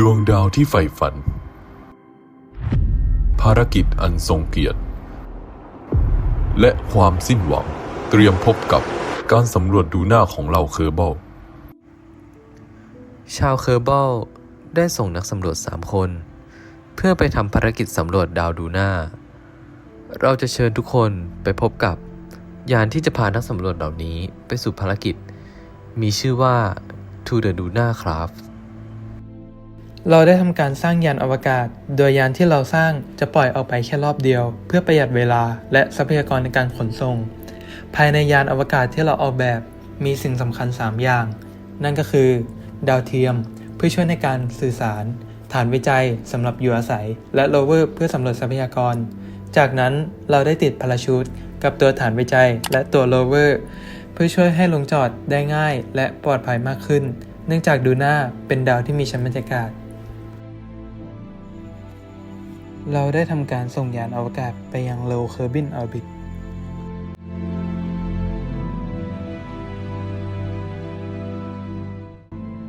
ดวงดาวที่ใฝ่ฝัน ภารกิจอันทรงเกียรติ และความสิ้นหวังเตรียมพบกับการสำรวจดูหน้าของเราเคอร์เบลชาวเคอร์เบิลได้ส่งนักสำรวจ3คน เพื่อไปทำภารกิจสำรวจดาวดูน่าเราจะเชิญทุกคนไปพบกับยานที่จะพานักสำรวจเหล่านี้ไปสู่ภารกิจ มีชื่อว่า To the Luna Craft เราได้ทำการสร้างยานอวกาศ โดยยานที่เราสร้างจะปล่อยออกไปแค่รอบเดียว เพื่อประหยัดเวลาและทรัพยากรในการขนส่ง ภายในยานอวกาศที่เราออกแบบมีสิ่งสำคัญ 3 อย่าง นั่นก็คือ ดาวเทียม เพื่อช่วยในการสื่อสาร ฐานวิจัยสำหรับอยู่อาศัย และโรเวอร์เพื่อสำรวจทรัพยากร จากนั้นเราได้ติดพาราชูตกับตัวฐานวิจัย และตัวโรเวอร์เพื่อช่วยให้ลงจอดได้ง่าย และปลอดภัยมากขึ้น เนื่องจากดูน่าเป็นดาวที่มีชั้นบรรยากาศ เราได้ทำการส่งยานอวกาศไปยัง Low Kerbin Orbit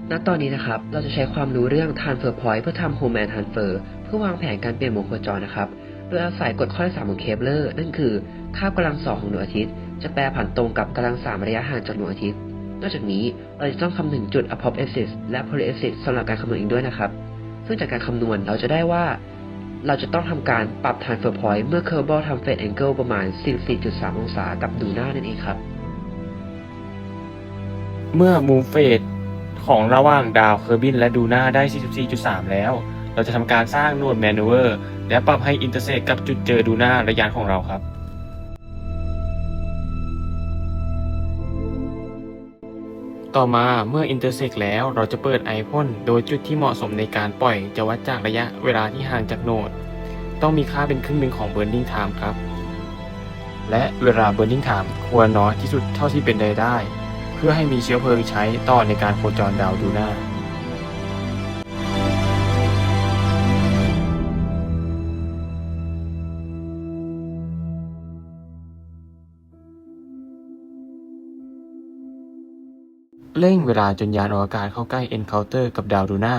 ณตอนนี้นะครับ เราจะใช้ความรู้เรื่อง transfer point เพื่อทำ home and transfer เพื่อวางแผนการเปลี่ยนวงโคจรนะครับ โดยอาศัยกฎข้อที่3ของเคปเลอร์ นั่นคือค่ากำลังสองของดวงอาทิตย์ จะแปรผันตรงกับกำลังสามระยะห่างจากดวงอาทิตย์ นอกจากนี้เราจะต้องคำนึงจุด apoapsis และ polyapsis สำหรับการคำนวณอีกด้วยนะครับ ซึ่งจากการคำนวณเราจะได้ว่า เราจะต้องทำการปรับ transfer point เมื่อ Kerbal ทำ fade angle ประมาณ 44.3 องศากับดูหน้านั่นเองครับ เมื่อมูฟเฟสของระหว่างดาวเคอร์บินและดูหน้าได้ 44.3 แล้ว เราจะทำการสร้างหน่วยแมนูเวอร์ และปรับให้อินเตอร์เซกกับจุดเจอดูหน้าระยานของเราครับ ต่อมาเมื่ออินเตอร์เซกแล้วเราจะเปิดไอพ่นโดยจุดที่เหมาะสมในการปล่อยจะวัดจากระยะเวลาที่ห่างจากโนด ต้องมีค่าเป็นครึ่งหนึ่งของ Burning Time ครับ และเวลา Burning Time ควรน้อยที่สุดเท่าที่เป็นได้ได้ เพื่อให้มีเชื้อเพลิงใช้ต่อในการโคจรดาวดูหน้า เร่งเวลาจนยานอวกาศเข้าใกล้ Encounter กับดาวดูน่า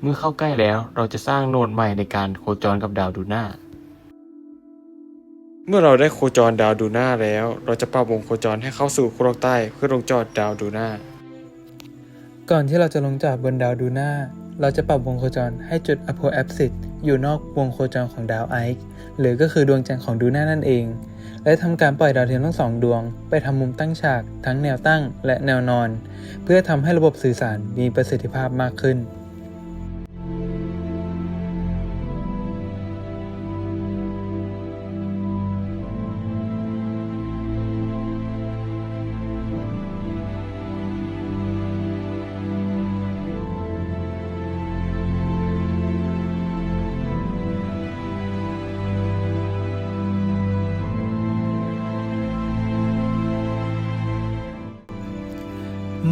เมื่อเข้าใกล้แล้วเราจะสร้างโนดใหม่ในการโคจรกับดาวดูน่า เมื่อเราได้โคจรดาวดูน่าแล้ว เราจะปรับวงโคจรให้เข้าสู่ขั้วโลกใต้เพื่อลงจอดดาวดูน่า ก่อนที่เราจะลงจอดบนดาวดูน่า เราจะปรับวงโคจรให้จุด apoapsis อยู่นอกวงโคจรของดาวไอซ์หรือก็คือดวงจันทร์ของดูน่านั่นเอง และทำการปล่อยดาวเทียมทั้งสองดวง ไปทำมุมตั้งฉากทั้งแนวตั้งและแนวนอน เพื่อทำให้ระบบสื่อสารมีประสิทธิภาพมากขึ้น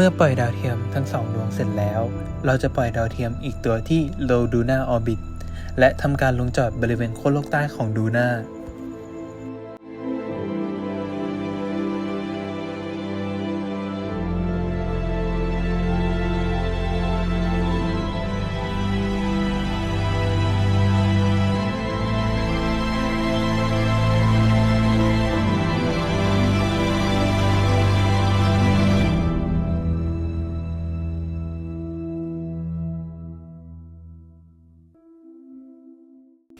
เมื่อปล่อยดาวเทียมทั้งสองดวงเสร็จแล้ว เราจะปล่อยดาวเทียมอีกตัวที่ Low Duna Orbit และทำการลงจอดบริเวณโค้วโลกใต้ของดูน่า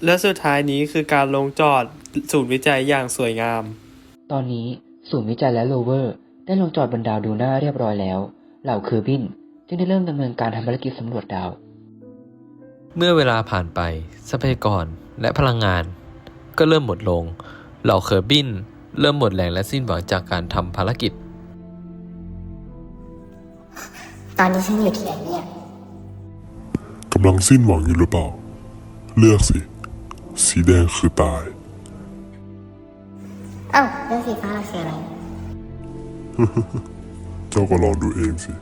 และสุดท้ายนี้คือการลงจอดศูนย์วิจัยอย่างสวยงาม ตอนนี้ศูนย์วิจัยและโรเวอร์ได้ลงจอดบนดาวดูน่าเรียบร้อยแล้ว เหล่าเคอร์บินจึงได้เริ่มดำเนินการทำภารกิจสำรวจดาว เมื่อเวลาผ่านไปทรัพยากรและพลังงาน ก็เริ่มหมดลง เหล่าเคอร์บินเริ่มหมดแรงและสิ้นหวังจากการทำภารกิจ ตอนนี้ฉันอยู่ที่ไหนเนี่ย กำลังสิ้นหวังอยู่หรือเปล่า เลือกสิ สีแดงคือตาย เอ้าเรื่องสีฟ้าเราคืออะไร เจ้าก็ลองดูเองสิ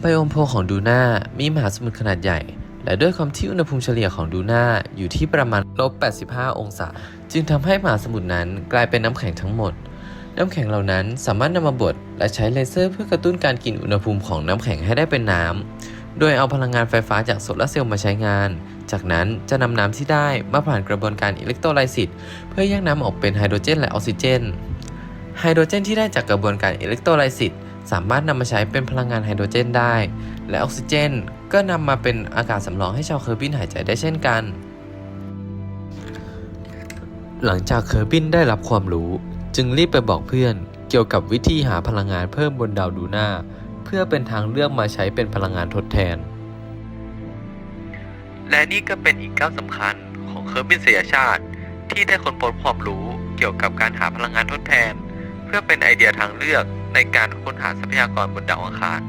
ไบโอมโพลของดูน่ามีมหาสมุทรขนาดใหญ่ และด้วยความที่อุณหภูมิเฉลี่ยของดูน่าอยู่ที่ประมาณลบ 85 องศา จึงทำให้มหาสมุทรนั้นกลายเป็นน้ำแข็งทั้งหมด น้ำแข็งเหล่านั้นสามารถนำมาบดและใช้เลเซอร์เพื่อกระตุ้นการกินอุณหภูมิของน้ำแข็งให้ได้เป็นน้ำ โดยเอาพลังงานไฟฟ้าจากโซลาร์เซลล์มาใช้งาน จากนั้นจะนำน้ำที่ได้มาผ่านกระบวนการอิเล็กโทรไลซิสเพื่อแยกน้ำออกเป็นไฮโดรเจนและออกซิเจน ไฮโดรเจนที่ได้จากกระบวนการอิเล็กโทรไลซิสสามารถนำมาใช้เป็นพลังงานไฮโดรเจนได้ และออกซิเจน ก็นำมาเป็นอากาศสำรองให้ชาวเคอร์บินหายใจได้เช่นกัน หลังจากเคอร์บินได้รับความรู้ จึงรีบไปบอกเพื่อนเกี่ยวกับวิธีหาพลังงานเพิ่มบนดาวดูน่า เพื่อเป็นทางเลือกมาใช้เป็นพลังงานทดแทน และนี่ก็เป็นอีกก้าวสำคัญของเคอร์บินเสียชาติ ที่ได้ค้นพบความรู้เกี่ยวกับการหาพลังงานทดแทน เพื่อเป็นไอเดียทางเลือกในการค้นหาทรัพยากรบนดาวอังคาร